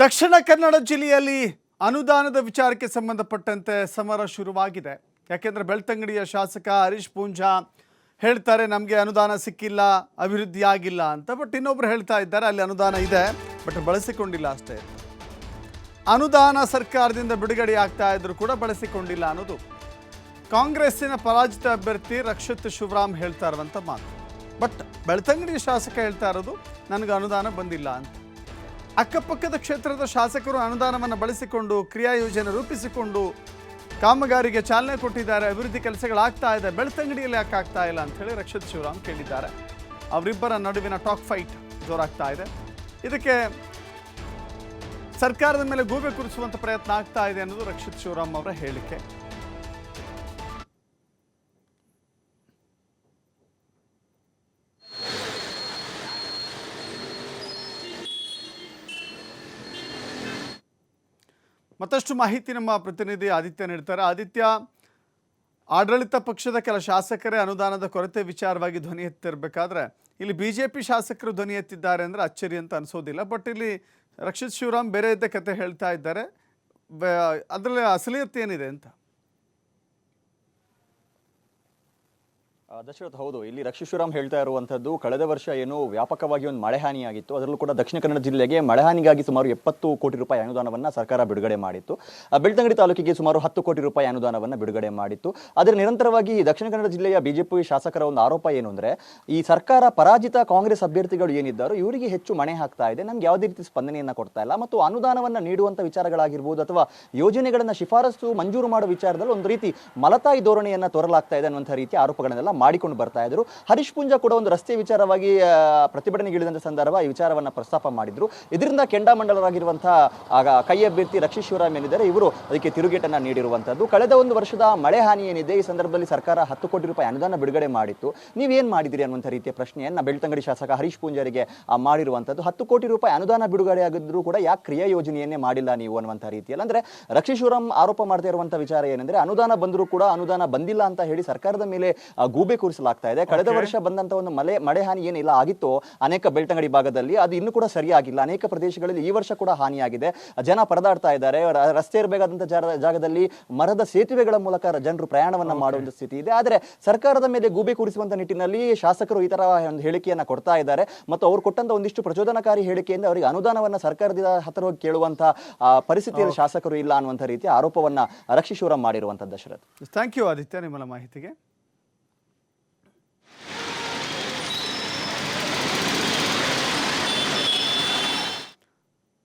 ದಕ್ಷಿಣ ಕನ್ನಡ ಜಿಲ್ಲೆಯಲ್ಲಿ ಅನುದಾನದ ವಿಚಾರಕ್ಕೆ ಸಂಬಂಧಪಟ್ಟಂತೆ ಸಮರ ಶುರುವಾಗಿದೆ. ಯಾಕೆಂದರೆ ಬೆಳ್ತಂಗಡಿಯ ಶಾಸಕ ಹರೀಶ್ ಪೂಂಜಾ ಹೇಳ್ತಾರೆ, ನಮಗೆ ಅನುದಾನ ಸಿಕ್ಕಿಲ್ಲ, ಅಭಿವೃದ್ಧಿ ಆಗಿಲ್ಲ ಅಂತ. ಬಟ್ ಇನ್ನೊಬ್ರು ಹೇಳ್ತಾ ಇದ್ದಾರೆ, ಅಲ್ಲಿ ಅನುದಾನ ಇದೆ ಬಟ್ ಬಳಸಿಕೊಂಡಿಲ್ಲ ಅಷ್ಟೇ. ಅನುದಾನ ಸರ್ಕಾರದಿಂದ ಬಿಡುಗಡೆ ಆಗ್ತಾ ಇದ್ರು ಕೂಡ ಬಳಸಿಕೊಂಡಿಲ್ಲ ಅನ್ನೋದು. ಕಾಂಗ್ರೆಸ್ಸಿನ ಪರಾಜಿತ ಅಭ್ಯರ್ಥಿ ರಕ್ಷಿತ್ ಶಿವರಾಮ್ ಹೇಳ್ತಾ ಇರುವಂಥ ಮಾತು. ಬಟ್ ಬೆಳ್ತಂಗಡಿ ಶಾಸಕ ಹೇಳ್ತಾ ಇರೋದು, ನನಗೆ ಅನುದಾನ ಬಂದಿಲ್ಲ ಅಂತ. ಅಕ್ಕಪಕ್ಕದ ಕ್ಷೇತ್ರದ ಶಾಸಕರು ಅನುದಾನವನ್ನು ಬಳಸಿಕೊಂಡು ಕ್ರಿಯಾ ಯೋಜನೆ ರೂಪಿಸಿಕೊಂಡು ಕಾಮಗಾರಿಗೆ ಚಾಲನೆ ಕೊಟ್ಟಿದ್ದಾರೆ. ಅಭಿವೃದ್ಧಿ ಕೆಲಸಗಳಾಗ್ತಾ ಇದೆ. ಬೆಳ್ತಂಗಡಿಯಲ್ಲಿ ಯಾಕೆ ಆಗ್ತಾ ಇಲ್ಲ ಅಂತ ಹೇಳಿ ರಕ್ಷಿತ್ ಶಿವರಾಮ್ ಕೇಳಿದ್ದಾರೆ. ಅವರಿಬ್ಬರ ನಡುವಿನ ಟಾಕ್ ಫೈಟ್ ಜೋರಾಗ್ತಾ ಇದೆ. ಇದಕ್ಕೆ ಸರ್ಕಾರದ ಮೇಲೆ ಗೂಬೆ ಕುರಿಸುವಂಥ ಪ್ರಯತ್ನ ಆಗ್ತಾ ಇದೆ ಅನ್ನೋದು ರಕ್ಷಿತ್ ಶಿವರಾಮ್ ಅವರ ಹೇಳಿಕೆ. ಮತ್ತಷ್ಟು ಮಾಹಿತಿ ನಮ್ಮ ಪ್ರತಿನಿಧಿ ಆದಿತ್ಯ ನೀಡ್ತಾರೆ. ಆದಿತ್ಯ, ಆಡಳಿತ ಪಕ್ಷದ ಕೆಲ ಶಾಸಕರೇ ಅನುದಾನದ ಕೊರತೆ ವಿಚಾರವಾಗಿ ಧ್ವನಿ ಎತ್ತಿರಬೇಕಾದ್ರೆ, ಇಲ್ಲಿ ಬಿ ಜೆ ಪಿ ಶಾಸಕರು ಧ್ವನಿ ಎತ್ತಿದ್ದಾರೆ ಅಂದರೆ ಅಚ್ಚರಿ ಅಂತ ಅನಿಸೋದಿಲ್ಲ. ಬಟ್ ಇಲ್ಲಿ ರಕ್ಷಿತ್ ಶಿವರಾಮ್ ಬೇರೆ ಇದ್ದ ಕತೆ ಹೇಳ್ತಾ ಇದ್ದಾರೆ. ಅದರಲ್ಲಿ ಅಸಲಿಯತ್ ಏನಿದೆ ಅಂತ? ದಶರಥ್, ಹೌದು. ಇಲ್ಲಿ ರಕ್ಷಿಶ್ವರಾಮ್ ಹೇಳ್ತಾ ಇರುವಂತದ್ದು ಕಳೆದ ವರ್ಷ ಏನು ವ್ಯಾಪಕವಾಗಿ ಒಂದು ಮಳೆ ಹಾನಿಯಾಗಿತ್ತು ಅದರಲ್ಲೂ ಕೂಡ ದಕ್ಷಿಣ ಕನ್ನಡ ಜಿಲ್ಲೆಗೆ ಮಳೆ ಹಾನಿಗಾಗಿ ಸುಮಾರು ಎಪ್ಪತ್ತು ಕೋಟಿ ರೂಪಾಯಿ ಅನುದಾನವನ್ನ ಸರ್ಕಾರ ಬಿಡುಗಡೆ ಮಾಡಿತ್ತು. ಬೆಳ್ತಂಗಡಿ ತಾಲೂಕಿಗೆ ಸುಮಾರು ಹತ್ತು ಕೋಟಿ ರೂಪಾಯಿ ಅನುದಾನವನ್ನ ಬಿಡುಗಡೆ ಮಾಡಿತ್ತು. ಆದರೆ ನಿರಂತರವಾಗಿ ದಕ್ಷಿಣ ಕನ್ನಡ ಜಿಲ್ಲೆಯ ಬಿಜೆಪಿ ಶಾಸಕರ ಒಂದು ಆರೋಪ ಏನು ಅಂದ್ರೆ, ಈ ಸರ್ಕಾರ ಪರಾಜಿತ ಕಾಂಗ್ರೆಸ್ ಅಭ್ಯರ್ಥಿಗಳು ಏನಿದ್ದಾರೋ ಇವರಿಗೆ ಹೆಚ್ಚು ಮಣೆ ಹಾಕ್ತಾ ಇದೆ. ನಮ್ಗೆ ಯಾವುದೇ ರೀತಿ ಸ್ಪಂದನೆಯನ್ನ ಕೊಡ್ತಾ ಇಲ್ಲ. ಮತ್ತು ಅನುದಾನವನ್ನ ನೀಡುವಂತ ವಿಚಾರಗಳಾಗಿರ್ಬೋದು ಅಥವಾ ಯೋಜನೆಗಳನ್ನ ಶಿಫಾರಸು ಮಂಜೂರು ಮಾಡುವ ವಿಚಾರದಲ್ಲಿ ಒಂದು ರೀತಿ ಮಲತಾಯಿ ಧೋರಣೆಯನ್ನು ತೋರಲಾಗ್ತಾ ಇದೆ ಅನ್ನುವಂಥ ರೀತಿ ಆರೋಪಗಳನ್ನೆಲ್ಲ ಮಾಡಿಕೊಂಡು ಬರ್ತಾ ಇದ್ರು. ಹರೀಶ್ ಪುಂಜ ಕೂಡ ಒಂದು ರಸ್ತೆ ವಿಚಾರವಾಗಿ ಪ್ರತಿಭಟನೆ ಪ್ರತಿಭಟನೆಗಿಳಿದಂಥ ಸಂದರ್ಭ ಈ ವಿಚಾರವನ್ನ ಪ್ರಸ್ತಾಪ ಮಾಡಿದ್ರು. ಇದರಿಂದ ಕೆಂಡಾಮಂಡಲರಾಗಿರುವಂತಹ ಆಗ ಕೈ ಅಭ್ಯರ್ಥಿ ರಕ್ಷಿತ್ ಶಿವರಾಮ್ ಏನಿದ್ದಾರೆ ಇವರು ಅದಕ್ಕೆ ತಿರುಗೇಟನ್ನ ನೀಡಿರುವಂತದ್ದು. ಕಳೆದ ಒಂದು ವರ್ಷದ ಮಳೆ ಹಾನಿ ಏನಿದೆ ಈ ಸಂದರ್ಭದಲ್ಲಿ ಸರ್ಕಾರ ಹತ್ತು ಕೋಟಿ ರೂಪಾಯಿ ಅನುದಾನ ಬಿಡುಗಡೆ ಮಾಡಿತ್ತು. ನೀವೇನ್ ಮಾಡಿದಿರಿ ಅನ್ನುವಂಥ ರೀತಿಯ ಪ್ರಶ್ನೆಯನ್ನ ಬೆಳ್ತಂಗಡಿ ಶಾಸಕ ಹರೀಶ್ ಪೂಂಜಾರಿಗೆ ಆ, ಮಾಡಿರುವಂತದ್ದು. ಹತ್ತು ಕೋಟಿ ರೂಪಾಯಿ ಅನುದಾನ ಬಿಡುಗಡೆ ಆಗಿದ್ರು ಕೂಡ ಯಾಕೆ ಕ್ರಿಯಾ ಯೋಜನೆಯನ್ನೇ ಮಾಡಿಲ್ಲ ನೀವು ಅನ್ನುವಂಥ ರೀತಿಯಲ್ಲಿ. ಅಂದ್ರೆ ಆರೋಪ ಮಾಡ್ತಾ ಇರುವಂತಹ ವಿಚಾರ ಏನಂದ್ರೆ ಅನುದಾನ ಬಂದರೂ ಕೂಡ ಅನುದಾನ ಬಂದಿಲ್ಲ ಅಂತ ಹೇಳಿ ಸರ್ಕಾರದ ಮೇಲೆ ಆ, ಗೂಬೆ ಕೂರಿಸಲಾಗ್ತಾ ಇದೆ. ಕಳೆದ ವರ್ಷ ಬಂದಂತ ಒಂದು ಮಳೆ ಮಳೆ ಹಾನಿ ಏನಿಲ್ಲ ಆಗಿತ್ತು ಅನೇಕ ಬೆಳ್ತಂಗಡಿ ಭಾಗದಲ್ಲಿ ಅದು ಇನ್ನೂ ಕೂಡ ಸರಿಯಾಗಿಲ್ಲ. ಅನೇಕ ಪ್ರದೇಶಗಳಲ್ಲಿ ಈ ವರ್ಷ ಕೂಡ ಹಾನಿಯಾಗಿದೆ. ಜನ ಪರದಾಡ್ತಾ ಇದ್ದಾರೆ. ರಸ್ತೆ ಇರಬೇಕಾದಂತ ಜಾಗದಲ್ಲಿ ಮರದ ಸೇತುವೆಗಳ ಮೂಲಕ ಜನರು ಪ್ರಯಾಣವನ್ನ ಮಾಡುವಂತ ಸ್ಥಿತಿ ಇದೆ. ಆದರೆ ಸರ್ಕಾರದ ಮೇಲೆ ಗೂಬೆ ಕೂರಿಸುವಂತ ನಿಟ್ಟಿನಲ್ಲಿ ಶಾಸಕರು ಈ ತರ ಒಂದು ಹೇಳಿಕೆಯನ್ನ ಕೊಡ್ತಾ ಇದ್ದಾರೆ. ಮತ್ತು ಅವ್ರು ಕೊಟ್ಟಂತ ಒಂದಿಷ್ಟು ಪ್ರಚೋದನಕಾರಿ ಹೇಳಿಕೆಯಿಂದ ಅವರಿಗೆ ಅನುದಾನವನ್ನ ಸರ್ಕಾರದಿಂದ ಹತ್ತಿರ ಹೋಗಿ ಕೇಳುವಂತ ಪರಿಸ್ಥಿತಿಯಲ್ಲಿ ಶಾಸಕರು ಇಲ್ಲ ಅನ್ನುವಂಥ ರೀತಿಯ ಆರೋಪವನ್ನ ರಕ್ಷಿಸುವ ಮಾಡಿರುವಂತಹ ದಶರಥ್ ಥ್ಯಾಂಕ್ ಯು ಆದಿತ್ಯ ನಿಮ್ಮಲ್ಲ ಮಾಹಿತಿಗೆ.